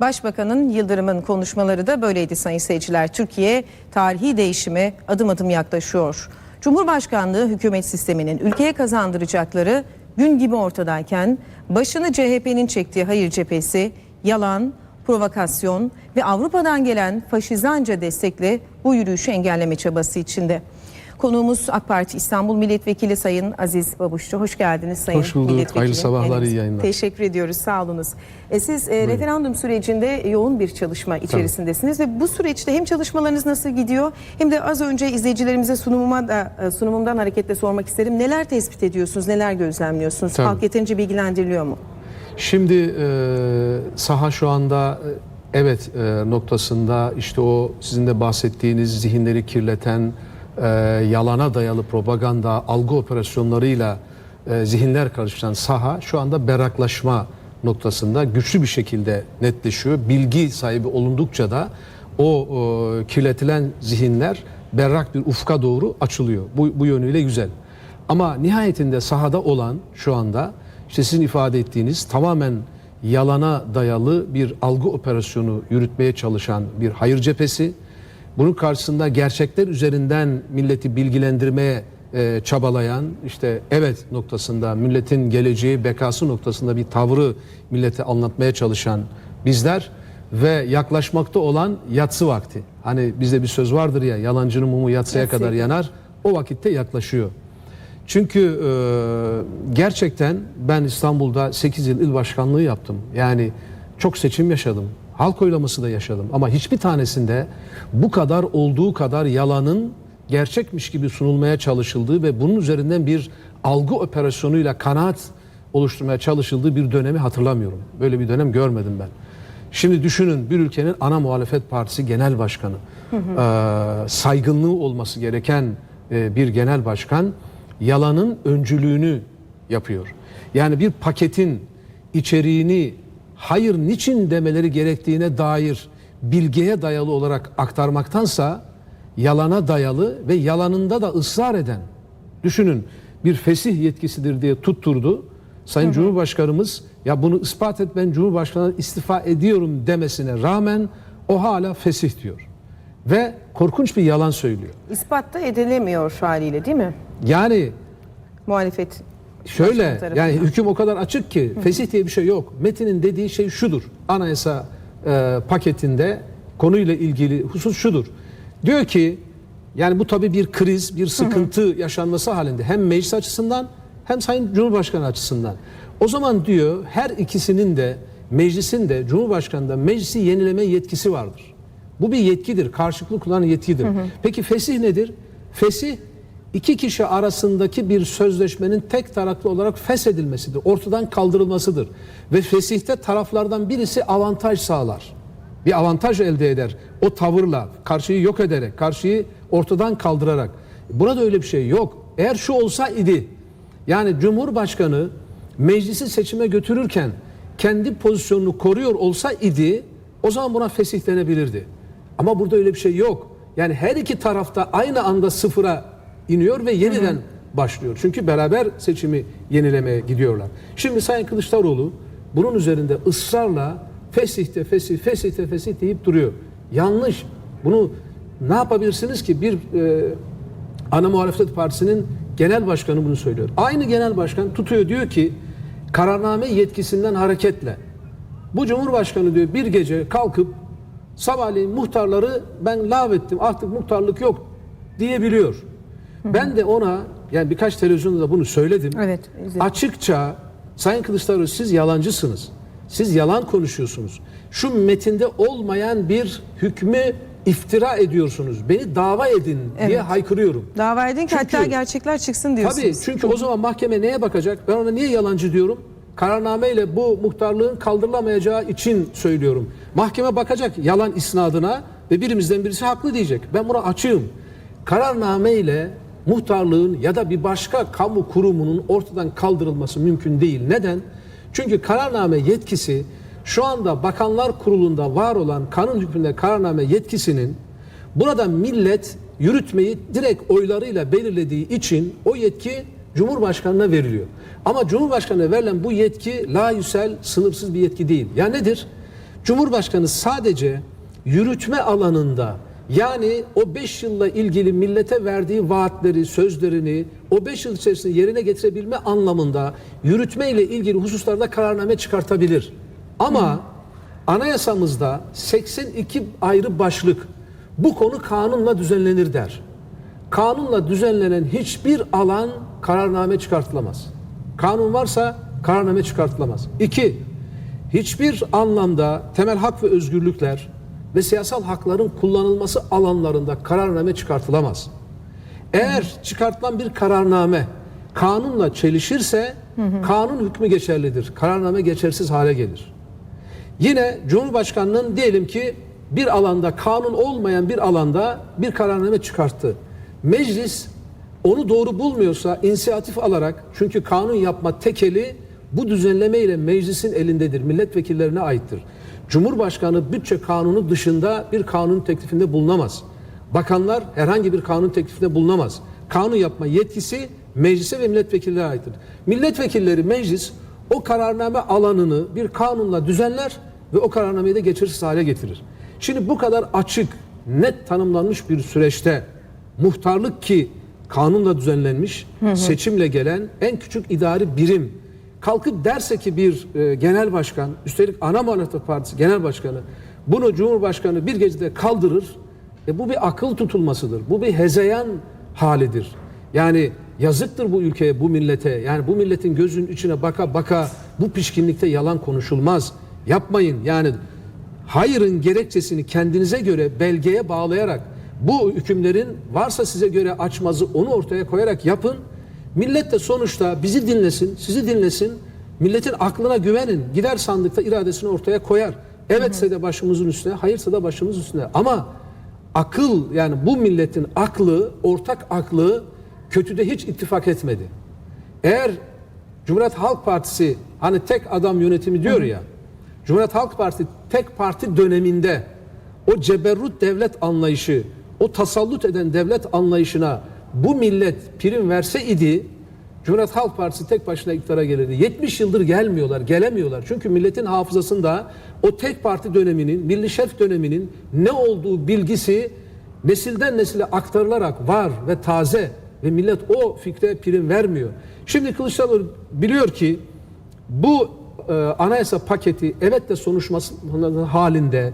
Başbakanın Yıldırım'ın konuşmaları da böyleydi sayın seyirciler. Türkiye tarihi değişime adım adım yaklaşıyor. Cumhurbaşkanlığı hükümet sisteminin ülkeye kazandıracakları gün gibi ortadayken başını CHP'nin çektiği hayır cephesi yalan, provokasyon ve Avrupa'dan gelen faşizanca destekle bu yürüyüşü engelleme çabası içinde. Konuğumuz AK Parti İstanbul Milletvekili Sayın Aziz Babuşçu. Hoş geldiniz Sayın Hoş bulduk. Milletvekili. Hayırlı sabahlar, iyi yayınlar. Teşekkür ediyoruz. Sağ olunuz. E, siz e, referandum sürecinde yoğun bir çalışma içerisindesiniz ve bu süreçte hem çalışmalarınız nasıl gidiyor hem de az önce izleyicilerimize sunumuma da e, sunumumdan hareketle sormak isterim. Neler tespit ediyorsunuz? Neler gözlemliyorsunuz? Tabii. Halk yeterince bilgilendiriliyor mu? Şimdi e, saha şu anda e, evet e, noktasında işte o sizin de bahsettiğiniz zihinleri kirleten e, yalana dayalı propaganda algı operasyonlarıyla e, zihinler karıştıran saha şu anda berraklaşma noktasında güçlü bir şekilde netleşiyor. Bilgi sahibi olundukça da o e, kirletilen zihinler berrak bir ufka doğru açılıyor. Bu, bu yönüyle güzel. Ama nihayetinde sahada olan şu anda işte sizin ifade ettiğiniz tamamen yalana dayalı bir algı operasyonu yürütmeye çalışan bir hayır cephesi. Bunun karşısında gerçekler üzerinden milleti bilgilendirmeye e, çabalayan işte evet noktasında milletin geleceği bekası noktasında bir tavrı millete anlatmaya çalışan bizler ve yaklaşmakta olan yatsı vakti. Hani bizde bir söz vardır ya yalancının mumu yatsıya Yatsıya kadar yanar. O vakitte yaklaşıyor. Çünkü e, gerçekten ben İstanbul'da 8 yıl il başkanlığı yaptım. Yani çok seçim yaşadım. Halk oylaması da yaşadım. Ama hiçbir tanesinde bu kadar olduğu kadar yalanın gerçekmiş gibi sunulmaya çalışıldığı ve bunun üzerinden bir algı operasyonuyla kanaat oluşturmaya çalışıldığı bir dönemi hatırlamıyorum. Böyle bir dönem görmedim ben. Şimdi düşünün bir ülkenin ana muhalefet partisi genel başkanı, e, saygınlığı olması gereken e, bir genel başkan yalanın öncülüğünü yapıyor. Yani bir paketin içeriğini hayır niçin demeleri gerektiğine dair bilgiye dayalı olarak aktarmaktansa yalana dayalı ve yalanında da ısrar eden düşünün bir fesih yetkisidir diye tutturdu. Sayın Cumhurbaşkanımız ya bunu ispat et ben Cumhurbaşkanı istifa ediyorum demesine rağmen o hala fesih diyor. Ve korkunç bir yalan söylüyor. İspat da edilemiyor şu haliyle değil mi? Yani Muhalefet. Şöyle yani hüküm o kadar açık ki fesih diye bir şey yok. Metinin dediği şey şudur. Anayasa e, paketinde konuyla ilgili husus şudur. Diyor ki yani bu tabii bir kriz, bir sıkıntı yaşanması halinde hem meclis açısından hem Sayın Cumhurbaşkanı açısından. O zaman diyor her ikisinin de meclisin de Cumhurbaşkanı da meclisi yenileme yetkisi vardır. Bu bir yetkidir. Karşılıklı kullanan yetkidir. Peki fesih nedir? Fesih iki kişi arasındaki bir sözleşmenin tek taraflı olarak feshedilmesidir. Ortadan kaldırılmasıdır. Ve fesihte taraflardan birisi avantaj sağlar. Bir avantaj elde eder. O tavırla, karşıyı yok ederek, karşıyı ortadan kaldırarak. Burada öyle bir şey yok. Eğer şu olsa idi, yani Cumhurbaşkanı meclisi seçime götürürken kendi pozisyonunu koruyor olsa idi, o zaman buna fesih denebilirdi. Ama burada öyle bir şey yok. Yani her iki tarafta aynı anda sıfıra iniyor ve yeniden başlıyor. Çünkü beraber seçimi yenilemeye gidiyorlar. Şimdi Sayın Kılıçdaroğlu bunun üzerinde ısrarla fesihte fesih, fesihte fesih deyip duruyor. Yanlış. Bunu ne yapabilirsiniz ki bir e, ana muhalefet partisinin genel başkanı bunu söylüyor. Aynı genel başkan tutuyor diyor ki kararname yetkisinden hareketle bu cumhurbaşkanı diyor bir gece kalkıp sabahleyin muhtarları ben lağvettim artık muhtarlık yok diyebiliyor. Ben de ona yani birkaç televizyonda da bunu söyledim. Evet, izledim. Açıkça Sayın Kılıçdaroğlu siz yalancısınız. Siz yalan konuşuyorsunuz. Şu metinde olmayan bir hükmü iftira ediyorsunuz. Beni dava edin diye Evet. haykırıyorum. Dava edin ki Çünkü- hatta gerçekler çıksın diyorsunuz. Tabii çünkü o zaman mahkeme neye bakacak? Ben ona niye yalancı diyorum? Kararnameyle bu muhtarlığın kaldırılamayacağı için söylüyorum. Mahkeme bakacak yalan isnadına ve birimizden birisi haklı diyecek. Ben buna açığım. Kararnameyle muhtarlığın ya da bir başka kamu kurumunun ortadan kaldırılması mümkün değil. Neden? Çünkü kararname yetkisi şu anda Bakanlar Kurulu'nda var olan kanun hükmünde kararname yetkisinin burada millet yürütmeyi direkt oylarıyla belirlediği için o yetki Cumhurbaşkanına veriliyor. Ama Cumhurbaşkanına verilen bu yetki layüsel, sınırsız bir yetki değil. Ya nedir? Cumhurbaşkanı sadece yürütme alanında yani o 5 yılla ilgili millete verdiği vaatleri, sözlerini o 5 yıl içerisinde yerine getirebilme anlamında yürütme ile ilgili hususlarda kararname çıkartabilir. Ama anayasamızda 82 ayrı başlık bu konu kanunla düzenlenir der. Kanunla düzenlenen hiçbir alan kararname çıkartılamaz. Kanun varsa kararname çıkartılamaz. İki, hiçbir anlamda temel hak ve özgürlükler ve siyasal hakların kullanılması alanlarında kararname çıkartılamaz. Eğer çıkartılan bir kararname kanunla çelişirse kanun hükmü geçerlidir. Kararname geçersiz hale gelir. Yine Cumhurbaşkanı'nın diyelim ki bir alanda kanun olmayan bir alanda bir kararname çıkarttı. Meclis onu doğru bulmuyorsa inisiyatif alarak çünkü kanun yapma tekeli bu düzenleme ile meclisin elindedir. Milletvekillerine aittir. Cumhurbaşkanı bütçe kanunu dışında bir kanun teklifinde bulunamaz. Bakanlar herhangi bir kanun teklifinde bulunamaz. Kanun yapma yetkisi meclise ve milletvekillerine aittir. Milletvekilleri meclis o kararname alanını bir kanunla düzenler ve o kararnameyi de geçersiz hale getirir. Şimdi bu kadar açık, net tanımlanmış bir süreçte muhtarlık ki kanunla düzenlenmiş, seçimle gelen en küçük idari birim kalkıp derse ki bir e, genel başkan, üstelik ana muhalefet partisi genel başkanı bunu Cumhurbaşkanı bir gecede kaldırır. E bu bir akıl tutulmasıdır. Bu bir hezeyan halidir. Yani yazıktır bu ülkeye, bu millete. Yani bu milletin gözünün içine baka baka bu pişkinlikte yalan konuşulmaz. Yapmayın. Yani hayırın gerekçesini kendinize göre belgeye bağlayarak bu hükümlerin varsa size göre açmazı onu ortaya koyarak yapın. Millet de sonuçta bizi dinlesin, sizi dinlesin. Milletin aklına güvenin. Gider sandıkta iradesini ortaya koyar. Evetse de başımızın üstüne, hayırsa da başımız üstüne. Ama akıl yani bu milletin aklı, ortak aklı kötüde hiç ittifak etmedi. Eğer Cumhuriyet Halk Partisi hani tek adam yönetimi diyor ya. Cumhuriyet Halk Partisi tek parti döneminde o ceberrut devlet anlayışı, o tasallut eden devlet anlayışına bu millet prim verse idi Cumhuriyet Halk Partisi tek başına iktidara gelirdi. 70 yıldır gelmiyorlar, gelemiyorlar. Çünkü milletin hafızasında o tek parti döneminin, milli şerf döneminin ne olduğu bilgisi nesilden nesile aktarılarak var ve taze ve millet o fikre prim vermiyor. Şimdi Kılıçdaroğlu biliyor ki bu e, anayasa paketi evet de sonuçması halinde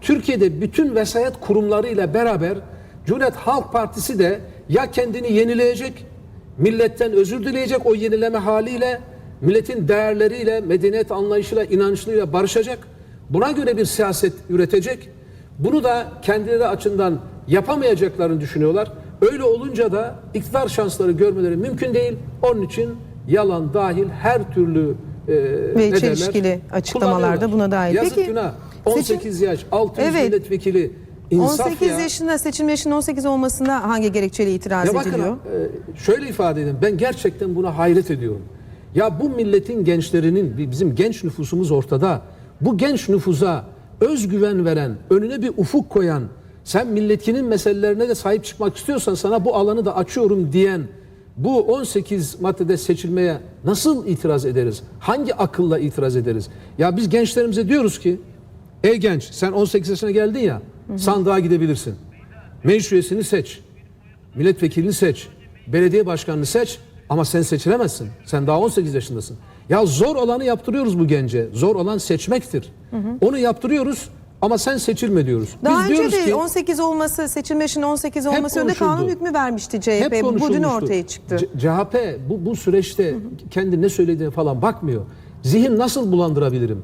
Türkiye'de bütün vesayet kurumlarıyla beraber Cumhuriyet Halk Partisi de ya kendini yenileyecek, milletten özür dileyecek o yenileme haliyle, milletin değerleriyle, medeniyet anlayışıyla, inançlıyla barışacak. Buna göre bir siyaset üretecek. Bunu da kendileri açısından yapamayacaklarını düşünüyorlar. Öyle olunca da iktidar şansları görmeleri mümkün değil. Onun için yalan dahil her türlü e, derler? çelişkili açıklamalarda buna dair. Yazık Peki, günah. seçim- 18 yaş, 600 Evet. milletvekili insaf 18 ya. yaşında seçim yaşının 18 olmasına hangi gerekçeyle itiraz Ya bakın ediliyor? e, şöyle ifade edeyim. Ben gerçekten buna hayret ediyorum. Ya bu milletin gençlerinin bi- bizim genç nüfusumuz ortada. Bu genç nüfusa özgüven veren, önüne bir ufuk koyan, sen milletinin meselelerine de sahip çıkmak istiyorsan sana bu alanı da açıyorum diyen bu 18 maddede seçilmeye nasıl itiraz ederiz? Hangi akılla itiraz ederiz? Ya biz gençlerimize diyoruz ki ey genç sen 18 yaşına geldin ya sandığa gidebilirsin. Meclis üyesini seç. Milletvekilini seç. Belediye başkanını seç ama sen seçilemezsin. Sen daha 18 yaşındasın. Ya zor olanı yaptırıyoruz bu gence. Zor olan seçmektir. Onu yaptırıyoruz ama sen seçilme diyoruz. Daha Biz önce diyoruz de ki 18 olması, seçim yaşının 18 Hep olması önünde kanun hükmü vermişti hep CHP. Bu dün ortaya çıktı. C- CHP bu, bu süreçte kendi ne söylediğine falan bakmıyor. Zihin nasıl bulandırabilirim?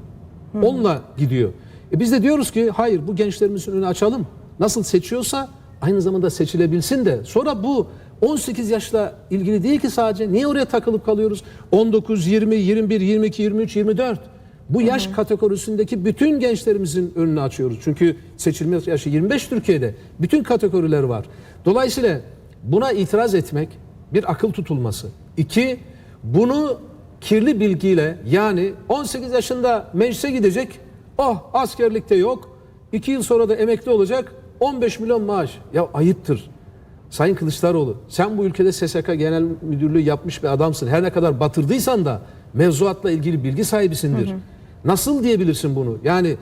Onunla gidiyor. E biz de diyoruz ki hayır bu gençlerimizin önünü açalım. Nasıl seçiyorsa aynı zamanda seçilebilsin de. Sonra bu 18 yaşla ilgili değil ki sadece. Niye oraya takılıp kalıyoruz? 19, 20, 21, 22, 23, 24. Bu yaş kategorisindeki bütün gençlerimizin önünü açıyoruz. Çünkü seçilme yaşı 25 Türkiye'de. Bütün kategoriler var. Dolayısıyla buna itiraz etmek bir akıl tutulması. İki, bunu kirli bilgiyle yani 18 yaşında meclise gidecek, oh askerlikte yok, 2 yıl sonra da emekli olacak, 15 milyon maaş. Ya ayıptır. Sayın Kılıçdaroğlu sen bu ülkede SSK Genel Müdürlüğü yapmış bir adamsın. Her ne kadar batırdıysan da mevzuatla ilgili bilgi sahibisindir. Nasıl diyebilirsin bunu? Yani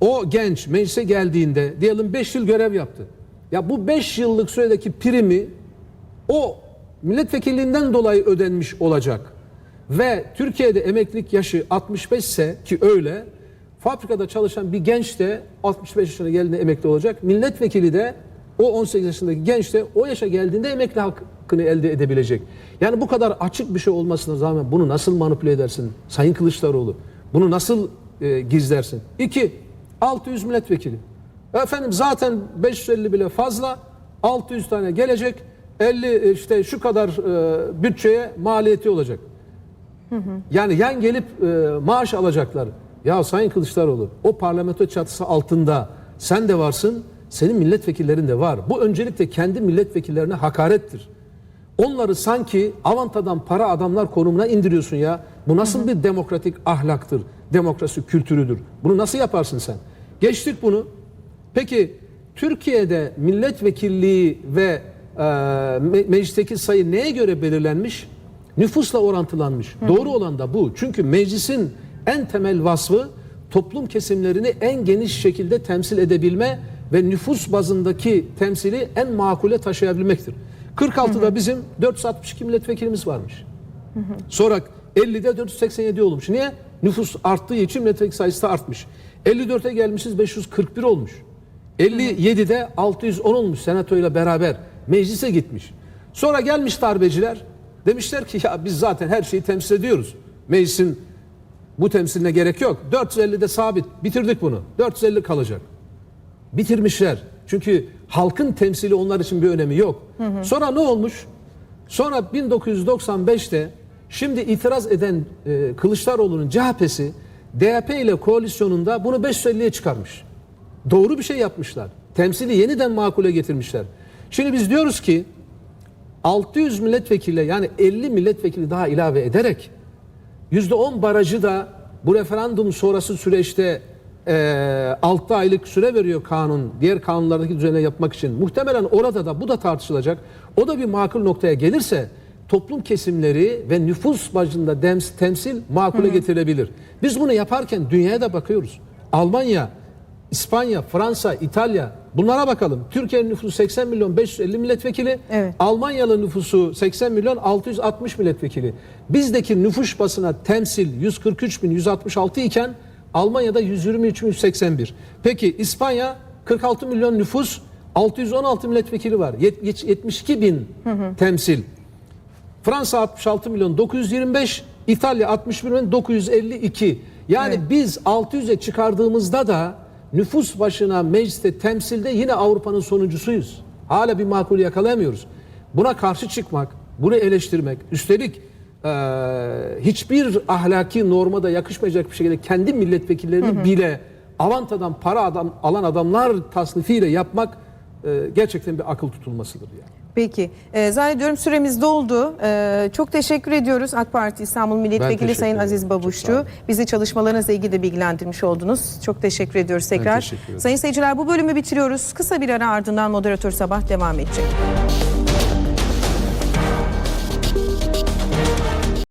o genç meclise geldiğinde diyelim 5 yıl görev yaptı. Ya bu 5 yıllık süredeki primi o milletvekilliğinden dolayı ödenmiş olacak. Ve Türkiye'de emeklilik yaşı 65 ise ki öyle fabrikada çalışan bir genç de 65 yaşına geldiğinde emekli olacak. Milletvekili de o 18 yaşındaki genç de o yaşa geldiğinde emekli hakkını elde edebilecek. Yani bu kadar açık bir şey olmasına rağmen bunu nasıl manipüle edersin Sayın Kılıçdaroğlu? Bunu nasıl e, gizlersin? İki, 600 milletvekili. Efendim zaten 550 bile fazla 600 tane gelecek 50 işte şu kadar e, bütçeye maliyeti olacak. Yani yan gelip e, maaş alacaklar. Ya Sayın Kılıçdaroğlu o parlamento çatısı altında sen de varsın, senin milletvekillerin de var. Bu öncelikle kendi milletvekillerine hakarettir. Onları sanki avantadan para adamlar konumuna indiriyorsun ya. Bu nasıl bir demokratik ahlaktır, demokrasi kültürüdür? Bunu nasıl yaparsın sen? Geçtik bunu. Peki Türkiye'de milletvekilliği ve e, me- meclisteki sayı neye göre belirlenmiş? Nüfusla orantılanmış. Doğru olan da bu. Çünkü meclisin en temel vasfı toplum kesimlerini en geniş şekilde temsil edebilme ve nüfus bazındaki temsili en makule taşıyabilmektir. 46'da bizim 462 milletvekilimiz varmış. Sonra 50'de 487 olmuş. Niye? Nüfus arttığı için milletvekili sayısı da artmış. 54'e gelmişiz 541 olmuş. 57'de 610 olmuş senatoyla beraber meclise gitmiş. Sonra gelmiş darbeciler demişler ki ya biz zaten her şeyi temsil ediyoruz. Meclisin bu temsiline gerek yok. 450'de sabit bitirdik bunu. 450 kalacak bitirmişler. Çünkü halkın temsili onlar için bir önemi yok. Sonra ne olmuş? Sonra 1995'te şimdi itiraz eden e, Kılıçdaroğlu'nun CHP'si DYP ile koalisyonunda bunu 550'ye çıkarmış. Doğru bir şey yapmışlar. Temsili yeniden makule getirmişler. Şimdi biz diyoruz ki 600 milletvekili yani 50 milletvekili daha ilave ederek %10 barajı da bu referandum sonrası süreçte eee 6 aylık süre veriyor kanun diğer kanunlardaki düzenle yapmak için. Muhtemelen orada da bu da tartışılacak. O da bir makul noktaya gelirse toplum kesimleri ve nüfus bazında dems- temsil makule getirilebilir. Biz bunu yaparken dünyaya da bakıyoruz. Almanya, İspanya, Fransa, İtalya bunlara bakalım. Türkiye'nin nüfusu 80 milyon 550 milletvekili. Evet. Almanyalı nüfusu 80 milyon 660 milletvekili. Bizdeki nüfus basına temsil 143 bin 166 iken Almanya'da 123 bin 181. Peki İspanya 46 milyon nüfus 616 milletvekili var. Yet- 72 bin temsil. Fransa 66 milyon 925, İtalya 61 milyon 952. Yani biz 600'e çıkardığımızda da nüfus başına mecliste temsilde yine Avrupa'nın sonuncusuyuz. Hala bir makul yakalayamıyoruz. Buna karşı çıkmak, bunu eleştirmek, üstelik eee, hiçbir ahlaki normada yakışmayacak bir şekilde kendi milletvekillerini bile avantadan para adam, alan adamlar tasnifiyle yapmak eee, gerçekten bir akıl tutulmasıdır yani. Peki. Ee, zannediyorum süremiz doldu. Ee, çok teşekkür ediyoruz AK Parti İstanbul Milletvekili Sayın. Aziz Babuşçu. Bizi çalışmalarınızla ilgili de bilgilendirmiş oldunuz. Çok teşekkür ediyoruz tekrar. teşekkür. Sayın seyirciler bu bölümü bitiriyoruz. Kısa bir ara ardından moderatör sabah devam edecek.